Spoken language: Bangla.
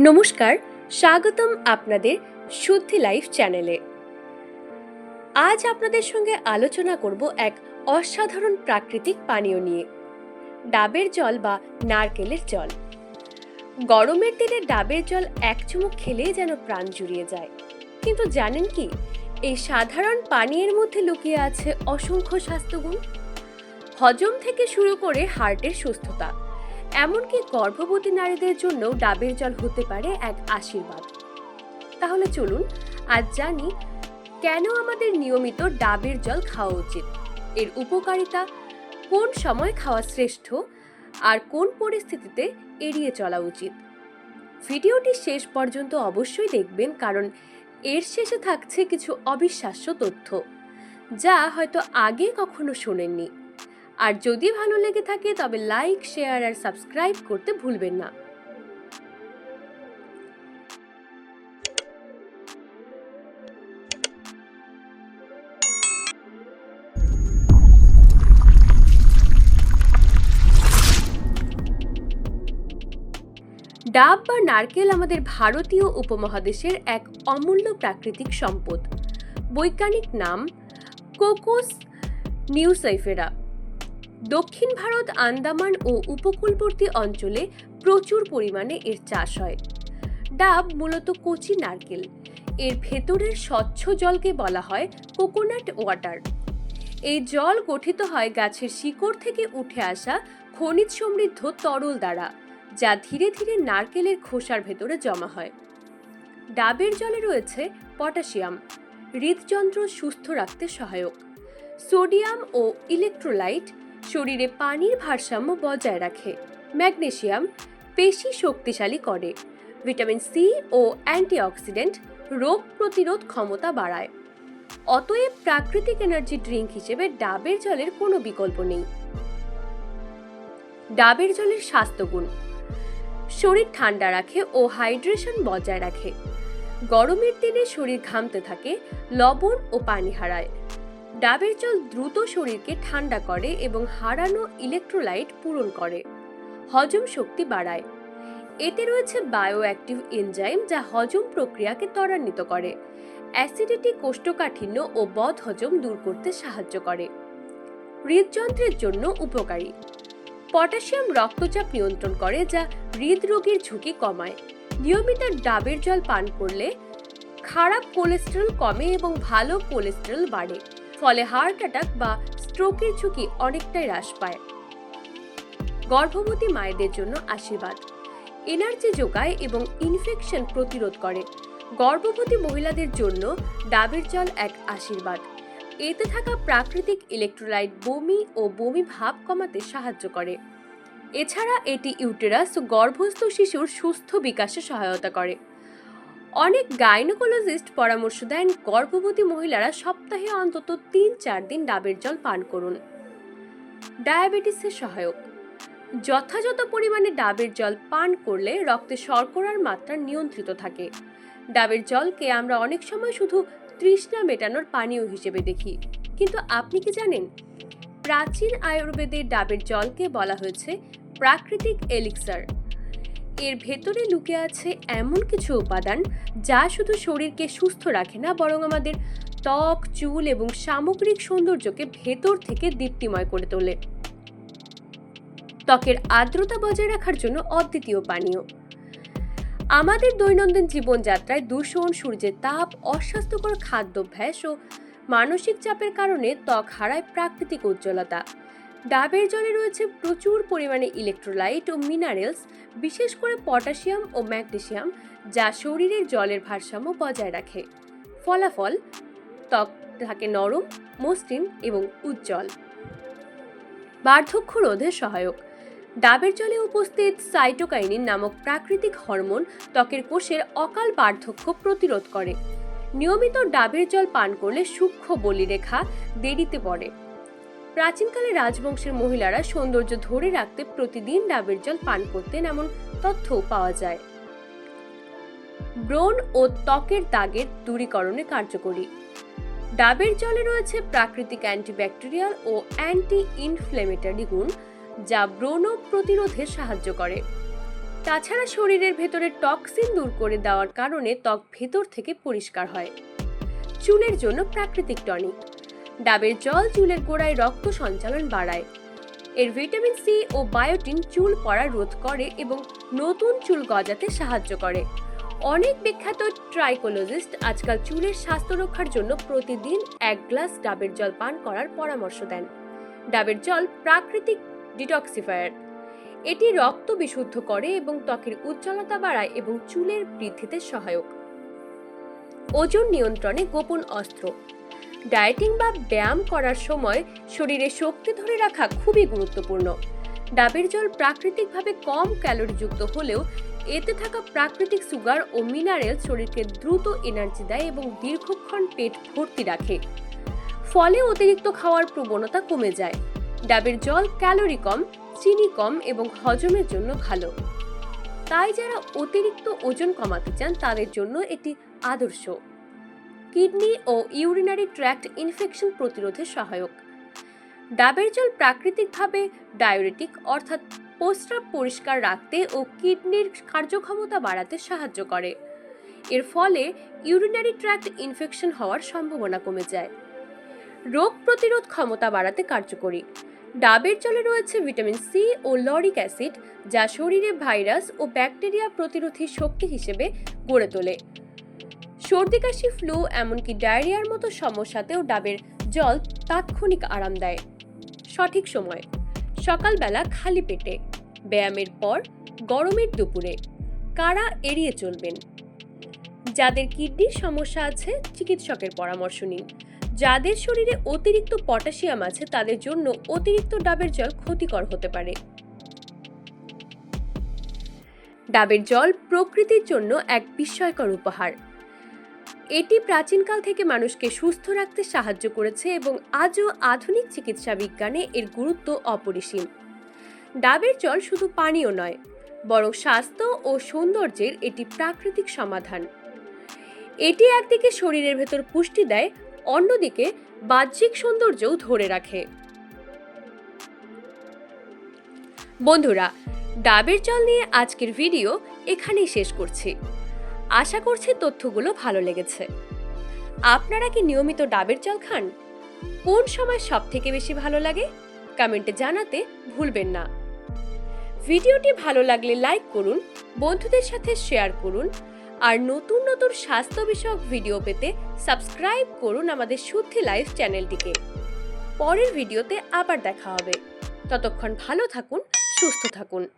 নমস্কার, স্বাগতম আপনাদের শুদ্ধি লাইফ চ্যানেলে। আজ আপনাদের সঙ্গে আলোচনা করব এক অসাধারণ প্রাকৃতিক পানীয় নিয়ে। ডাবের জল বা নারকেলের জল। গরমের দিনে ডাবের জল এক চুমুক খেলেই যেন প্রাণ জুড়িয়ে যায়। কিন্তু জানেন কি, এই সাধারণ পানীয়ের মধ্যে লুকিয়ে আছে অসংখ্য স্বাস্থ্যগুণ। হজম থেকে শুরু করে হার্টের সুস্থতা। এমনকি গর্ভবতী নারীদের জন্য ডাবের জল হতে পারে এক আশীর্বাদ। তাহলে চলুন আজ জানি কেন আমাদের নিয়মিত ডাবের জল খাওয়া উচিত। এর উপকারিতা কোন সময় খাওয়া শ্রেষ্ঠ আর কোন পরিস্থিতিতে এড়িয়ে চলা উচিত। ভিডিওটি শেষ পর্যন্ত অবশ্যই দেখবেন কারণ এর শেষে থাকছে কিছু অবিশ্বাস্য তথ্য, যা হয়তো আগে কখনো শোনেননি। আর যদি ভালো লেগে থাকে তবে লাইক, শেয়ার আর সাবস্ক্রাইব করতে ভুলবেন না। ডাব বা নারকেল আমাদের ভারতীয় উপমহাদেশের এক অমূল্য প্রাকৃতিক সম্পদ। বৈজ্ঞানিক নাম কোকোস নিউসাইফেরা। দক্ষিণ ভারত, আন্দামান ও উপকূলবর্তী অঞ্চলে প্রচুর পরিমাণে এর চাষ হয়। ডাব মূলত কচি নারকেল। এর ভেতরের স্বচ্ছ জলকে বলা হয় কোকোনাট ওয়াটার। এই জল গঠিত হয় গাছের শিকড় থেকে উঠে আসা খনিজ সমৃদ্ধ তরল দ্বারা, যা ধীরে ধীরে নারকেলের খোসার ভেতরে জমা হয়। ডাবের জলে রয়েছে পটাশিয়াম। হৃদযন্ত্র সুস্থ রাখতে সহায়ক। সোডিয়াম ও ইলেকট্রোলাইট শরীরে পানির ভারসাম্য বজায় রাখে। ম্যাগনেশিয়াম পেশি শক্তিশালী করে। ভিটামিন সি ও অ্যান্টিঅক্সিডেন্ট রোগ প্রতিরোধ ক্ষমতা বাড়ায়। অতএব প্রাকৃতিক এনার্জি ড্রিঙ্ক হিসেবে ডাবের জলের কোনো বিকল্প নেই। ডাবের জলের স্বাস্থ্যগুণ। শরীর ঠান্ডা রাখে ও হাইড্রেশন বজায় রাখে। গরমের দিনে শরীর ঘামতে থাকে, লবণ ও পানি হারায়। ডাবের জল দ্রুত শরীরকে ঠান্ডা করে এবং হারানো ইলেকট্রোলাইট পূরণ করে। হজম শক্তি বাড়ায়। এতে রয়েছে বায়ো অ্যাক্টিভ এনজাইম যা হজম প্রক্রিয়াকে ত্বরান্বিত করে। অ্যাসিডিটি কোষ্ঠকাঠিন্য ও বদ হজম দূর করতে সাহায্য করে। হৃদযন্ত্রের জন্য উপকারী। পটাশিয়াম রক্তচাপ নিয়ন্ত্রণ করে যা হৃদরোগের ঝুঁকি কমায়। নিয়মিত ডাবের জল পান করলে খারাপ কোলেস্টেরল কমে এবং ভালো কোলেস্টেরল বাড়ে। ফলে হার্ট অ্যাটাক বা স্ট্রোকের ঝুঁকি অনেকটাই হ্রাস পায়। গর্ভবতী মায়েদের জন্য আশীর্বাদ। এনার্জি যোগায় এবং ইনফেকশন প্রতিরোধ করে। গর্ভবতী মহিলাদের জন্য ডাবের জল এক আশীর্বাদ। এতে থাকা প্রাকৃতিক ইলেকট্রোলাইট বমি ও বমি ভাব কমাতে সাহায্য করে। এছাড়া এটি ইউটেরাস ও গর্ভস্থ শিশুর সুস্থ বিকাশে সহায়তা করে। অনেক গাইনোকোলজিস্ট পরামর্শ দেন গর্ভবতী মহিলারা সপ্তাহে অন্তত তিন চার দিন ডাবের জল পান করুন। ডায়াবেটিসের সহায়ক। যথাযথ পরিমাণে ডাবের জল পান করলে রক্তে শর্করার মাত্রা নিয়ন্ত্রিত থাকে। ডাবের জলকে আমরা অনেক সময় শুধু তৃষ্ণা মেটানোর পানীয় হিসেবে দেখি। কিন্তু আপনি কি জানেন? প্রাচীন আয়ুর্বেদের ডাবের জলকে বলা হয়েছে প্রাকৃতিক এলিক্সার। এর ভেতরে লুকে আছে এমন কিছু উপাদান যা শুধু শরীরকে সুস্থ রাখে না, বরং আমাদের ত্বক, চুল এবং সামগ্রিক সৌন্দর্যকে ভেতর থেকে দীপ্তিময় করে তোলে। ত্বকের আর্দ্রতা বজায় রাখার জন্য অদ্বিতীয় পানীয়। আমাদের দৈনন্দিন জীবনযাত্রায় দূষণ, সূর্যের তাপ, অস্বাস্থ্যকর খাদ্যাভ্যাস ও মানসিক চাপের কারণে ত্বক হারায় প্রাকৃতিক উজ্জ্বলতা। ডাবের জলে রয়েছে প্রচুর পরিমাণে ইলেকট্রোলাইট ও মিনারেলস বিশেষ করে পটাশিয়াম ও ম্যাগনেসিয়াম যা শরীরের জলের ভারসাম্য বজায় রাখে। ফলাফল, ত্বক থাকে নরম, মসৃণ এবং উজ্জ্বল। বার্ধক্য রোধে সহায়ক। ডাবের জলে উপস্থিত সাইটোকাইনিন নামক প্রাকৃতিক হরমোন ত্বকের কোষের অকাল বার্ধক্য প্রতিরোধ করে। নিয়মিত ডাবের জল পান করলে সূক্ষ্ম বলিরেখা দেরিতে পড়ে। প্রাচীনকালে রাজবংশের মহিলারা সৌন্দর্য ধরে রাখতে প্রতিদিন ডাবের জল পান করতেন এমন তথ্যও পাওয়া যায়। ব্রণ ও ত্বকের দাগের দূরীকরণে কার্যকরী। ডাবের জলে রয়েছে প্রাকৃতিক অ্যান্টিব্যাকটেরিয়াল ও অ্যান্টি ইনফ্লেমেটরি গুণ, যা ব্রণ প্রতিরোধে সাহায্য করে। তাছাড়া শরীরের ভেতরে টক্সিন দূর করে দেওয়ার কারণে ত্বক ভেতর থেকে পরিষ্কার হয়। চুলের জন্য প্রাকৃতিক টনিক। ডাবের জল চুলের গোড়ায় রক্ত সঞ্চালন বাড়ায়। এর ভিটামিন সি ও বায়োটিন চুল পড়া রোধ করে এবং নতুন চুল গজাতে সাহায্য করে। অনেক বিখ্যাত ট্রাইকোলজিস্ট আজকাল চুলের স্বাস্থ্য রক্ষার জন্য প্রতিদিন এক গ্লাস ডাবের জল পান করার পরামর্শ দেন। ডাবের জল প্রাকৃতিক ডিটক্সিফায়ার। এটি রক্ত বিশুদ্ধ করে এবং ত্বকের উজ্জ্বলতা বাড়ায় এবং চুলের বৃদ্ধিতে সহায়ক। ওজন নিয়ন্ত্রণে গোপন অস্ত্র। ডায়েটিং বা ব্যায়াম করার সময় শরীরে শক্তি ধরে রাখা খুবই গুরুত্বপূর্ণ। ডাবের জল প্রাকৃতিকভাবে কম ক্যালোরিযুক্ত হলেও এতে থাকা প্রাকৃতিক সুগার ও মিনারেল শরীরকে দ্রুত এনার্জি দেয় এবং দীর্ঘক্ষণ পেট ভর্তি রাখে। ফলে অতিরিক্ত খাওয়ার প্রবণতা কমে যায়। ডাবের জল ক্যালোরি কম, চিনি কম এবং হজমের জন্য ভালো। তাই যারা অতিরিক্ত ওজন কমাতে চান তাদের জন্য এটি আদর্শ। কিডনি ও ইউরিনারি ট্র্যাক্ট ইনফেকশন প্রতিরোধে সহায়ক। ডাবের জল প্রাকৃতিকভাবে ডায়োরেটিক, অর্থাৎ প্রস্রাব পরিষ্কার রাখতে ও কিডনির কার্যক্ষমতা বাড়াতে সাহায্য করে। এর ফলে ইউরিনারি ট্র্যাক্ট ইনফেকশন হওয়ার সম্ভাবনা কমে যায়। রোগ প্রতিরোধ ক্ষমতা বাড়াতে কার্যকরী। ডাবের জলে রয়েছে ভিটামিন সি ও লরিক অ্যাসিড, যা শরীরে ভাইরাস ও ব্যাকটেরিয়া প্রতিরোধী শক্তি হিসেবে গড়ে তোলে। সর্দি, কাশি, ফ্লু, এমনকি ডায়রিয়ার মতো সমস্যাতেও ডাবের জল তাৎক্ষণিক আরাম দেয়। সঠিক সময়। সকালবেলা খালি পেটে, ব্যায়ামের পর গরমের দুপুরে। কারা এড়িয়ে চলবেন? যাদের কিডনির সমস্যা আছে, চিকিৎসকের পরামর্শ নিন। যাদের শরীরে অতিরিক্ত পটাশিয়াম আছে, তাদের জন্য অতিরিক্ত ডাবের জল ক্ষতিকর হতে পারে। ডাবের জল প্রকৃতির জন্য এক বিস্ময়কর উপহার। এটি প্রাচীনকাল থেকে মানুষকে সুস্থ রাখতে সাহায্য করেছে এবং আজও আধুনিক চিকিৎসা বিজ্ঞানে এর গুরুত্ব অপরিসীম। ডাবের জল শুধু পানীয় নয়, বরং স্বাস্থ্য ও সৌন্দর্যের এটি প্রাকৃতিক সমাধান। এটি একদিকে শরীরের ভেতর পুষ্টি দেয়, অন্যদিকে বাহ্যিক সৌন্দর্যও ধরে রাখে। বন্ধুরা, ডাবের জল নিয়ে আজকের ভিডিও এখানেই শেষ করছি। আশা করছি তথ্যগুলো ভালো লেগেছে। আপনারা কি নিয়মিত ডাবের জল খান? কোন সময় সব থেকে বেশি ভালো লাগে? কমেন্টে জানাতে ভুলবেন না। ভিডিওটি ভালো লাগলে লাইক করুন, বন্ধুদের সাথে শেয়ার করুন, আর নতুন নতুন স্বাস্থ্য বিষয়ক ভিডিও পেতে সাবস্ক্রাইব করুন আমাদের শুদ্ধি লাইফ চ্যানেলটিকে। পরের ভিডিওতে আবার দেখা হবে। ততক্ষণ ভালো থাকুন, সুস্থ থাকুন।